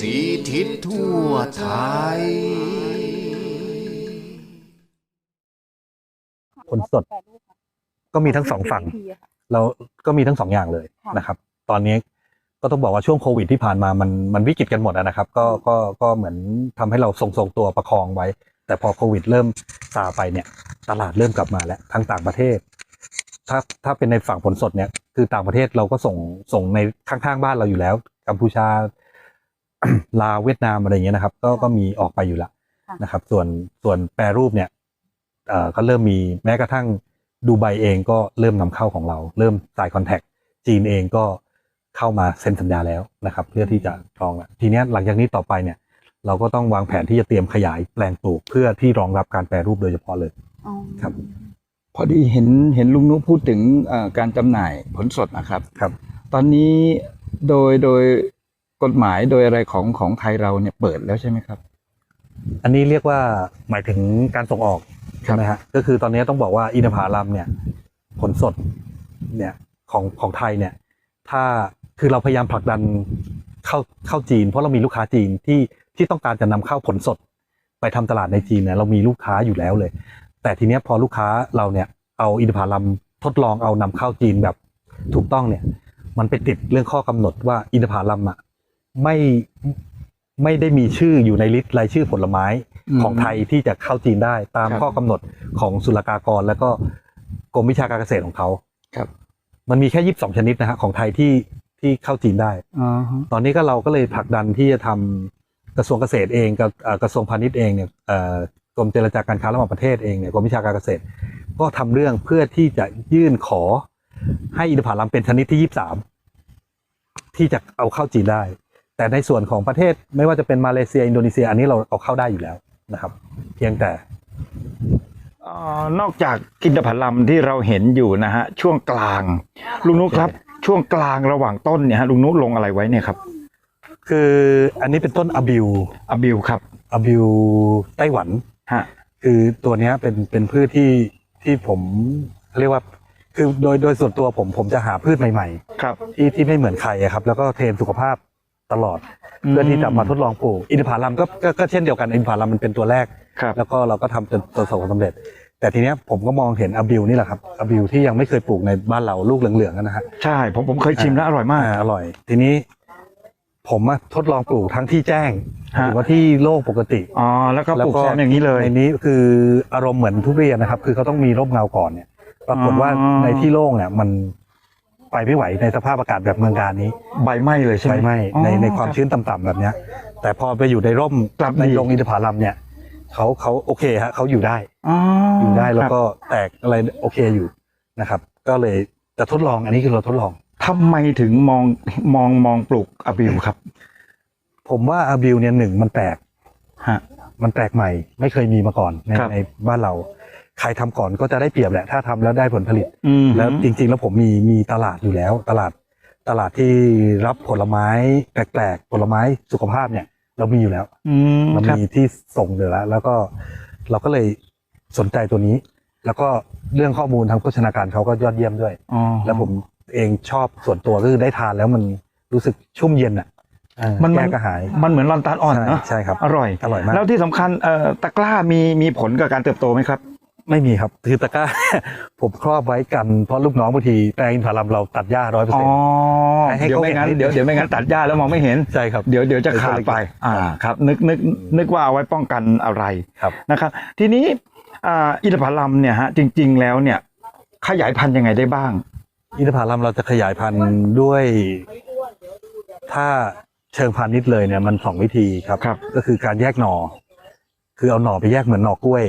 สีทิศทั่วไทย ผลสด ก็มีทั้งสองฝั่ง เราก็มีทั้งสองอย่างเลยค่ะนะครับ ตอนนี้ก็ต้องบอกว่าช่วงโควิดที่ผ่านมามันมันวิกฤตกันหมดอะนะครับ ก็ก็ก็เหมือนทำให้เราทรงทรงตัวประคองไว้ แต่พอโควิดเริ่มซาไปเนี่ย ตลาดเริ่มกลับมาแล้วทั้งต่างประเทศ ถ้าถ้าเป็นในฝั่งผลสดเนี่ยคือต่างประเทศเราก็ส่งส่งในข้างๆบ้านเราอยู่แล้ว กัมพูชา ลาวเวียดนามอะไรอย่างเงี้ยนะครับ ก็ก็มีออกไปอยู่แล้วนะครับ ส่วนส่วนแปรรูปเนี่ยเอ่อก็เริ่มมีแม้กระทั่งดูไบเองก็เริ่มนำเข้าของเรา เริ่มสายคอนแทคจีนเองก็เข้ามาเซ็นสัญญาแล้วนะครับ เพื่อที่จะรองแล้วทีเนี้ยหลังจากนี้ต่อไปเนี่ย เราก็ต้องวางแผนที่จะเตรียมขยายแปลงปลูกเพื่อที่รองรับการแปรรูปโดยเฉพาะเลยอ๋อครับ พอดีเห็นเห็นลุงนุพูดถึงเอ่อการจำหน่ายผลสดนะครับครับ ตอนนี้โดยโดย กฎหมายโดยอะไรของของไทยเราเนี่ยเปิดแล้วใช่ไหมครับ อันนี้เรียกว่าหมายถึงการส่งออกครัใช่บไหมฮะก็คือตอนนี้ต้องบอกว่าอินทผลัมเนี่ย ผลสดเนี่ยของของไทยเนี่ย ถ้าคือเราพยายามผลักดันเข้าเข้าจีน เพราะเรามีลูกค้าจีนที่ที่ต้องการจะนำเข้าผลสด ไปทำตลาดในจีนเนี่ยเรามีลูกค้าอยู่แล้วเลย แต่ทีเนี้ยพอลูกค้าเราเนี่ยเอาอินทผลัมทดลองเอานำเข้าจีนแบบถูกต้องเนี่ย มันไปติดเรื่องข้อกำหนดว่าอินทผลัมอะ ไม่ไม่ได้มีชื่ออยู่ในลิสต์รายชื่อผลไม้อืมของไทยที่จะเข้าจีนได้ตามครับข้อกำหนดของศุลกากร แล้วก็กรมวิชาการเกษตรของเขาครับ มันมีแค่ยี่สิบสองชนิดนะฮะของไทยที่ที่เข้าจีนได้อ๋อฮะตอนนี้ก็เราก็เลยผลักดันที่จะทำกระทรวงเกษตรเองกับเอ่อกระทรวงพาณิชย์เองเนี่ยเอ่อกรมเจรจาการค้าระหว่างประเทศเองเนี่ยกรมวิชาการเกษตร ก็ทำเรื่องเพื่อที่จะยื่นขอให้อินทผลัมเป็นชนิดที่ยี่สามที่จะเอาเข้าจีนได้ แต่ในส่วนของประเทศไม่ว่าจะเป็นมาเลเซียอินโดนีเซีย อันนี้เราเอาเข้าได้อยู่แล้วนะครับ เพียงแต่เอ่อนอกจากกินดผลัมที่เราเห็นอยู่นะฮะช่วงกลาง ลุงนุครับ ช่วงกลางระหว่างต้นเนี่ยฮะลุงนุลงอะไรไว้เนี่ยครับ คืออันนี้เป็นต้นอบิวอบิวครับอบิวไต้หวันฮะคือตัวเนี้ยเป็นเป็นพืชที่ที่ผมเรียกว่าคือโดยโดยส่วนตัวผมผมจะหาพืชใหม่ครับๆที่ที่ไม่เหมือนใครอะครับ แล้วก็เทรนสุขภาพ ตลอด เพื่อที่จะมาทดลองปลูกอินทผลัมก็ก็ก็เช่นเดียวกันอินทผลัมมันเป็นตัวแรก ครับ แล้วก็เราก็ทำจนประสบความสำเร็จ แต่ทีเนี้ยผมก็มองเห็นอบิวนี่แหละครับอบิวที่ยังไม่เคยปลูกในบ้านเราลูกเหลืองๆอะนะฮะ ใช่ผมผมเคยชิมแล้วอร่อยมาก อ่าอร่อย ทีนี้ ผมมาทดลองปลูกทั้งที่แจ้งฮะหรือว่าที่โล่งปกติอ๋อแล้วก็ปลูกแซมอย่างนี้เลย ในนี้คืออารมณ์เหมือนทุเรียนนะครับ คือเขาต้องมีร่มเงาก่อนเนี่ย ปรากฏว่าอ๋อ ในที่โล่งเนี่ยมัน ไปไม่ไหวในสภาพอากาศแบบเมืองการนี้ใบไหม้เลยใช่ไหมไฟไหม้อ๋อในในความรับชื้นต่ำๆแบบเนี้ย แต่พอไปอยู่ในร่มกลับในดี โรงอินทผลัมเนี่ยเขาเขาโอเคฮะเขาอยู่ได้อ๋อออยู่ได้แล้วครับก็แตกอะไรโอเคอยู่นะครับ ก็เลยจะทดลองอันนี้คือเราทดลอง ทำไมถึงมองมองมองปลูกอบิวครับผมว่าอาบิวเนี่ยหนึ่งมันแปลกฮะ มันแปลกใหม่ ไม่เคยมีมาก่อนในครับ ในบ้านเรา ใครทำก่อนก็จะได้เปรียบแหละ ถ้าทำแล้วได้ผลผลิตอืมแล้วจริง ๆ แล้วผมมีมีตลาดอยู่แล้ว ตลาดตลาดที่รับผลไม้แปลกๆผลไม้สุขภาพเนี่ย เรามีอยู่แล้วอืมเราครับมีที่ส่งอยู่แล้วแล้วก็เราก็เลยสนใจตัวนี้ แล้วก็เรื่องข้อมูลทางโภชนาการเขาก็ยอดเยี่ยมด้วยอ๋อแล้วผมเองชอบส่วนตัวก็คือได้ทานแล้วมันรู้สึกชุ่มเย็นอะเออมันแก้มันกระหาย มันเหมือนลอนตาลอ่อนใช่เนาะใช่ครับ อร่อย อร่อยมาก แล้วที่สำคัญเอ่อตะกร้ามีมีผลกับการเติบโตไหมครับ ไม่มีครับคือตะกร้า ผมครอบไว้กันเพราะลูกน้องบางทีแปลงอินทผลัมเราตัดหญ้าร้อยเปอร์อ๋เซ็อนต์ ให้เดี๋ยวเขาไม่งั้นเห็น เดี๋ยวเดี๋ยวไม่งั้นตัดหญ้าแล้วมองไม่เห็น ใช่ครับ เดี๋ยวเดี๋ยวจะขาดไปเดี๋ยวจะอ่าครับ นึกนึกนึกว่าเอาไว้ป้องกันอะไรครับ นะครับ ทีนี้อ่าอินทผลัมเนี่ยฮะจริง ๆ แล้วเนี่ย ขยายพันธุ์ยังไงได้บ้าง อินทผลัมเราจะขยายพันธุ์ด้วยถ้าเชิงพาณิชย์เลยเนี่ยมันสองวิธีครับ ครับ ก็คือการแยกหน่อ คือเอาหน่อไปแยกเหมือนหน่อกล้วย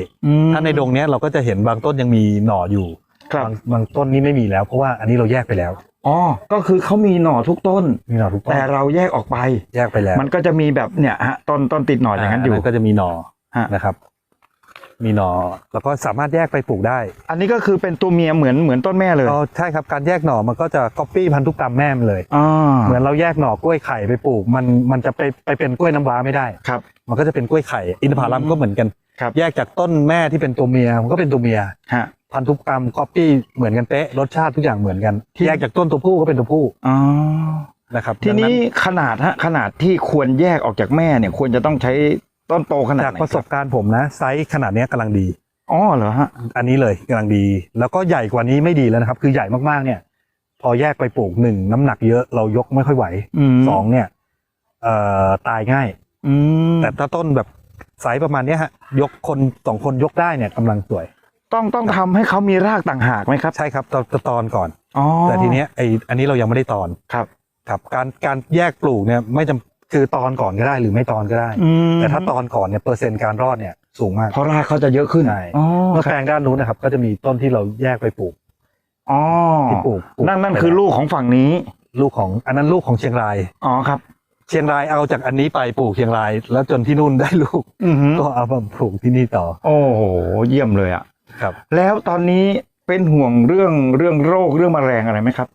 ถ้าในดงเนี้ยเราก็จะเห็นบางต้นยังมีหน่ออยู่ครับบางบางต้นนี้ไม่มีแล้วเพราะว่าอันนี้เราแยกไปแล้ว อ๋อ ก็คือเขามีหน่อทุกต้น มีหน่อทุกต้นแต่เราแยกออกไป แยกไปแล้วมันก็จะมีแบบเนี่ยฮะต้นต้นติดหน่ออย่างนั้นอยู่ ก็จะมีหน่อฮะ นะครับ มีหน่อแล้วก็สามารถแยกไปปลูกได้อันนี้ก็คือเป็นตัวเมียเหมือนเหมือนต้นแม่เลยอ๋อใช่ครับการแยกหน่อมันก็จะก๊อปปี้พันธุกรรมแม่มันเลยอ่าเหมือนเราแยกหน่อกล้วยไข่ไปปลูก มันมันจะไปไปเป็นกล้วยน้ำว้าไม่ได้ ครับ มันก็จะเป็นกล้วยไข่อินทผลัมก็เหมือนกัน ครับ แยกจากต้นแม่ที่เป็นตัวเมียมันก็เป็นตัวเมีย ฮะ พันธุกรรมก๊อปปี้เหมือนกันเป๊ะรสชาติทุกอย่างเหมือนกันที่ แยกจากต้นตัวผู้ก็เป็นตัวผู้อ๋อนะครับทีดังนี้ขนาดฮะขนาดที่ควรแยกออกจากแม่เนี่ยควรจะต้องใช้ ต้นโตขนาดจากไหนประสบการณ์ผมนะไซส์ขนาดเนี้ยกำลังดี อ๋อเหรอฮะ อันนี้เลยกำลังดี แล้วก็ใหญ่กว่านี้ไม่ดีแล้วนะครับ คือใหญ่มากๆเนี่ย พอแยกไปปลูกหนึ่งน้ำหนักเยอะเรายกไม่ค่อยไหวอืม สองเนี่ยเอ่อตายง่าย อืมแต่ถ้าต้นแบบไซส์ประมาณเนี้ยฮะยกคนสองคนยกได้เนี่ยกำลังสวย ต้องต้องทำให้เขามีรากต่างหากไหมครับใช่ครับตอนตอนก่อน อ๋อแต่ทีเนี้ยไออันนี้เรายังไม่ได้ตอนครับ ครับ การการแยกปลูกเนี่ยไม่จำ คือตอนก่อนก็ได้หรือไม่ตอนก็ได้อืมแต่ถ้าตอนก่อนเนี่ยเปอร์เซ็นต์การรอดเนี่ยสูงมากเพราะรากเขาจะเยอะขึ้นใช่อ๋อเมื่อคแปลรับงด้านนู้นนะครับ ก็จะมีต้นที่เราแยกไปปลูกอ๋อที่ปลูกปลูกนั่นนั่นไปคือแล้วลูกของฝั่งนี้ ลูกของอันนั้นลูกของเชียงรายอ๋อครับ เชียงรายเอาจากอันนี้ไปปลูกเชียงราย แล้วจนที่นู่นได้ลูกอือหือก็เอามาปลูกที่นี่ต่อ โอ้โหเยี่ยมเลยอะครับ แล้วตอนนี้เป็นห่วงเรื่องเรื่องโรคเรื่องแมลงอะไรไหมครับ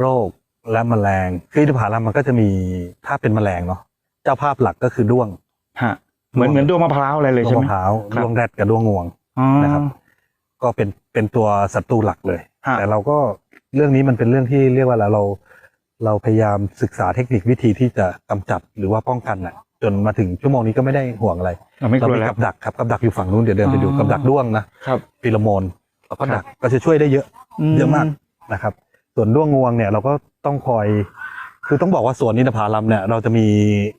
โรค และแมลงคืออินทผลัมมันก็จะมีถ้าเป็นแมลงเนาะเจ้าภาพหลักก็คือด้วง ฮะ เหมือนเหมือนดวงมะพร้าวอะไรเลยด้วใช่งไหม มะพร้าวครับ ด้วงแรดกับด้วงงวง อ๋อ นะครับ ก็เป็นเป็นตัวศัตรูหลักเลย ฮะ แต่เราก็เรื่องนี้มันเป็นเรื่องที่เรียกว่าอะไรเรา เราพยายามศึกษาเทคนิควิธีที่จะกำจัดหรือว่าป้องกันน่ะ จนมาถึงชั่วโมงนี้ก็ไม่ได้ห่วงอะไรเราไม่กเราลัวมีแล้วกับดักครับกับดักอยู่ฝั่งนู้นเดี๋ยวเดินไปดูอ๋อ กับดักด้วงนะครับ ฟีโรโมนแล้วก็ครับดักก็จะช่วยได้เยอะ เยอะมาก นะครับ ส่วนด้วงงวงเนี่ยเราก็ ต้องคอย คือต้องบอกว่าสวนนินทผาลัมเนี่ย เราจะมี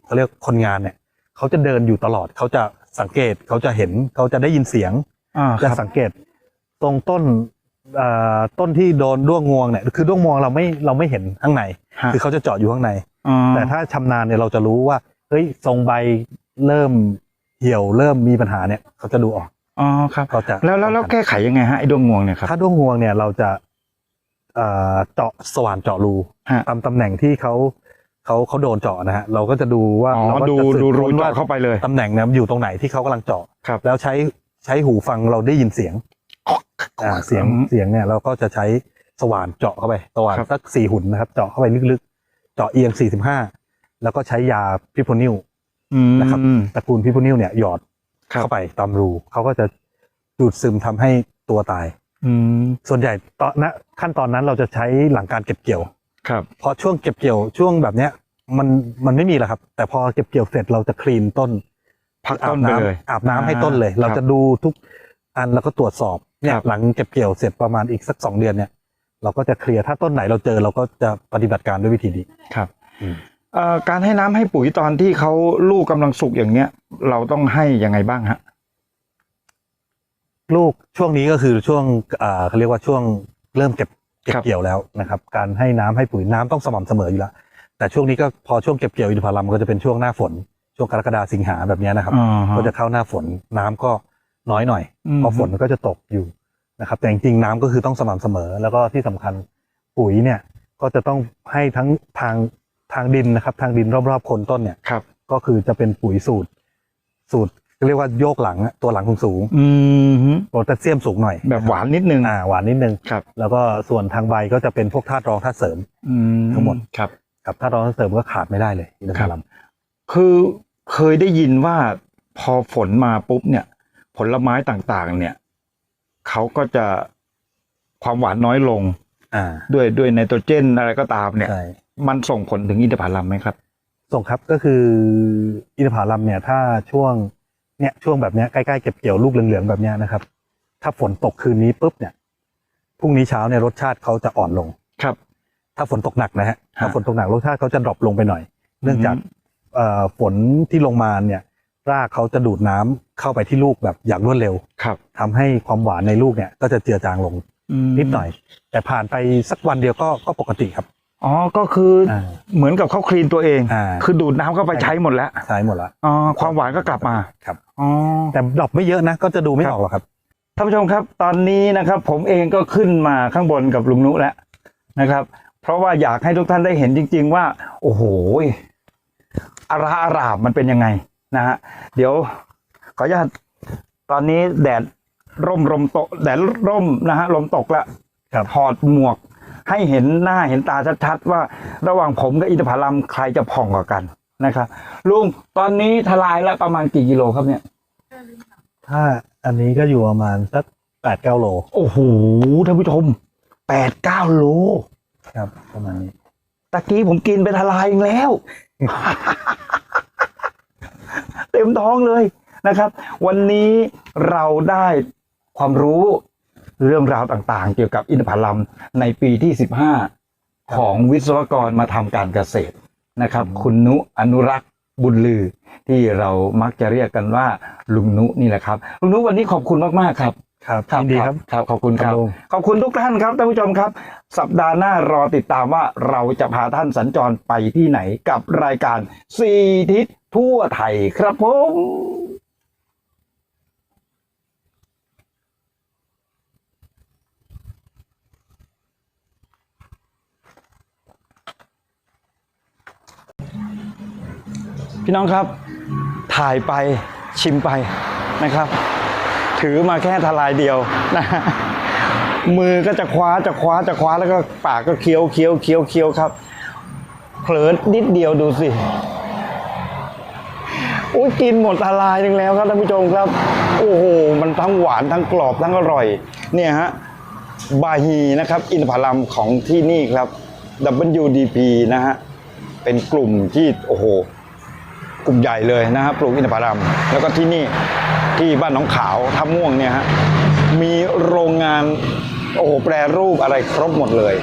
เขาเรียกคนงานเนี่ยเขาจะเดินอยู่ตลอดเขาจะสังเกตเขาจะเห็นเขาจะได้ยินเสียงอ่าคจะรับสังเกต ตรงต้นเอ่อต้นที่โดนด้วงงวงเนี่ยคือด้วงงวงเราไม่เราไม่เห็นข้างในฮะคือเขาจะเจาะอยู่ข้างใน อ๋อแต่ถ้าชำนาญเนี่ยเราจะรู้ว่าเฮ้ยทรงใบเริ่มเหี่ยวเริ่มมีปัญหาเนี่ยเขาจะดูออกอ๋อครับ เขาจะแล้วแล้วแล้วแก้ไขยังไงฮะไอ้ดวงงวงเนี่ยครับถ้าด้วงงวงเนี่ยเราจะ เอ่อเจาะสว่านเจาะรูฮะ ตามตำแหน่งที่เขาเขาเขาโดนเจาะนะฮะเราก็จะดูว่าอ๋อเราก็ดูจะสืบดูรูค้นว่าเจาะเข้าไปเลย ตำแหน่งเนี่ยอยู่ตรงไหนที่เขากำลังเจาะครับ แล้วใช้ใช้หูฟังเราได้ยินเสียงอ่าเสียงอืมเสียงเนี่ยเราก็จะใช้สว่านเจาะเข้าไปสว่านครับ สักสี่หุ่นนะครับ เจาะเข้าไปลึกๆ เจาะเอียงสี่สิบห้าแล้วก็ใช้ยาพิโพนิลนะครับอืมตระกูลพิโพนิลเนี่ยหยอดครับ เข้าไปตามรูเขาก็จะดูดซึมทำให้ตัวตาย อืมส่วนใหญ่ตอนณขั้นตอนนั้นเราจะใช้หลังการเก็บเกี่ยว ครับ เพราะช่วงเก็บเกี่ยวช่วงแบบเนี้ย มันมันไม่มีแล้วครับ แต่พอเก็บเกี่ยวเสร็จเราจะคลีนต้นพักต้นไปเลยอาบน้ำให้อ่าต้นเลย เราครับจะดูทุกอันแล้วก็ตรวจสอบเนี่ยครับ หลังเก็บเกี่ยวเสร็จประมาณอีกสักสองเดือนเนี่ย เราก็จะเคลียร์ถ้าต้นไหนเราเจอเราก็จะปฏิบัติการด้วยวิธีนี้ ครับอืม เอ่อการให้น้ำให้ปุ๋ยตอนที่เขาลูกกำลังสุกอย่างเนี้ย เราต้องให้ยังไงบ้างฮะ ลูกช่วงนี้ก็คือช่วงอ่าเขาเรียกว่าช่วงเริ่มเก็บเก็บครับ เกี่ยวแล้วนะครับ การให้น้ำให้ปุ๋ยน้ำต้องสม่ำเสมออยู่แล้วแต่ช่วงนี้ก็พอช่วงเก็บเกี่ยวอินทผลัมก็จะเป็นช่วงหน้าฝน ช่วงกรกฎาสิงหาแบบเนี้ยนะครับ อ่าฮะ ก็จะเข้าหน้าฝนน้ำก็น้อยหน่อยอืม เพราะฝนมันก็จะตกอยู่นะครับ แต่จริงๆน้ำก็คือต้องสม่ำเสมอ แล้วก็ที่สำคัญปุ๋ยเนี่ยก็จะต้องให้ทั้งทางทางดินนะครับ ทางดินรอบๆโคนต้นเนี่ย ครับ ก็คือจะเป็นปุ๋ยสูตร สูตร เรียกว่าโยกหลังอะตัวหลังสูงอืมฮึๆโพแทสเซียมสูงหน่อยแบบหวานนิดนึงอ่าหวานนิดนึงครับ แล้วก็ส่วนทางใบก็จะเป็นพวกธาตุรองธาตุเสริมอืมทั้งหมดครับกับธาตุรองธาตุเสริมก็ขาดไม่ได้เลยอินทผลัมคือเคยได้ยินว่าพอฝนมาปุ๊บเนี่ย ผลไม้ต่างๆ เนี่ยเขาก็จะความหวานน้อยลง อ่า ด้วยด้วยไนโตรเจนอะไรก็ตามเนี่ย ใช่ มันส่งผลถึงอินทผลัมไหมครับ ส่งครับก็คืออินทผลัมเนี่ย ถ้าช่วง เนี่ยช่วงแบบเนี้ยใกล้ๆเก็บเกี่ยวลูกเหลืองๆแบบเนี้ยนะครับ ถ้าฝนตกคืนนี้ปุ๊บเนี่ยพรุ่งนี้เช้าเนี่ยรสชาติเขาจะอ่อนลง ครับ ถ้าฝนตกหนักนะฮะฮะถ้าฝนตกหนักรสชาติเขาจะดรอปลงไปหน่อย เนื่องจากอืมเอ่อฝนที่ลงมาเนี่ยรากเขาจะดูดน้ำเข้าไปที่ลูกแบบอย่างรวดเร็วครับทำให้ความหวานในลูกเนี่ยก็จะเจือจางลงมนิดหน่อย แต่ผ่านไปสักวันเดียวก็ก็ปกติครับอ๋อ ก็คืออาเหมือนกับเขาคลีนตัวเองอ่าคือดูดน้ำเข้าไปใช้หมดแล้ว ใช้หมดละอ๋อ ความหวานก็กลับมา ครับ อ๋อแต่ดรอปไม่เยอะนะ ก็จะดูไม่ครับออกหรอกครับท่านผู้ชมครับ ตอนนี้นะครับ ผมเองก็ขึ้นมาข้างบนกับลุงนุแล้วนะครับ เพราะว่าอยากให้ทุกท่านได้เห็นจริง ๆ ว่า โอ้โหอาราอารามมันเป็นยังไงนะฮะเดี๋ยวขออนุญาตตอนนี้แดดร่มลมตกแดดร่มนะฮะลมตกแล้วครับถอดหมวกให้เห็นหน้าเห็นตาชัดๆว่าระหว่างผมกับอินทผลัมใครจะผ่องกว่ากันนะครับลุงตอนนี้ทลายแล้วประมาณกี่กิโลครับเนี่ย ถ้าอันนี้ก็อยู่ประมาณสักแปดเก้าโล โอ้โหท่านผู้ชมแปดเก้าโล ครับ ประมาณนี้ ตะกี้ผมกินไปทลายอีกแล้ว เต็มท้องเลยนะครับ วันนี้เราได้ความรู้เรื่องราวต่างๆ เกี่ยวกับอินทผลัมในปีที่15ของวิศวกรมาทำการเกษตรนะครับ คุณนุอนุรักษ์ บุญลือ ที่เรามักจะเรียกกันว่าลุงนุนี่แหละครับลุงนุวันนี้ขอบคุณมากๆครับครับยินดีครับครับ ขอบคุณครับครับผมขอบคุณทุกท่านครับท่านผู้ชมครับ สัปดาห์หน้ารอติดตามว่าเราจะพาท่านสัญจรไปที่ไหนกับรายการสี่ทิศทั่วไทยครับผม พี่น้องครับ ถ่ายไปชิมไปนะครับ ถือมาแค่ทลายเดียวนะมือก็จะคว้าจะคว้าจะคว้าแล้วก็ปากก็เคี้ยวเคี้ยวเคี้ยวเคี้ยวครับเผลอนิดเดียวดูสิอุ้ยกินหมดทลายหนึ่งแล้วครับท่านผู้ชมครับ โอ้โห มันทั้งหวานทั้งกรอบทั้งอร่อย เนี่ยฮะ บาฮีนะครับ อินทผลัมของที่นี่ครับ WDP นะฮะ เป็นกลุ่มที่ โอ้โห กลุ่มใหญ่เลยนะครับปลูกอินทผลัมแล้วก็ที่นี่ที่บ้านหนองขาวท่าม่วงเนี่ยฮะมีโรงงานโอ้โหแปรรูปอะไรครบหมดเลย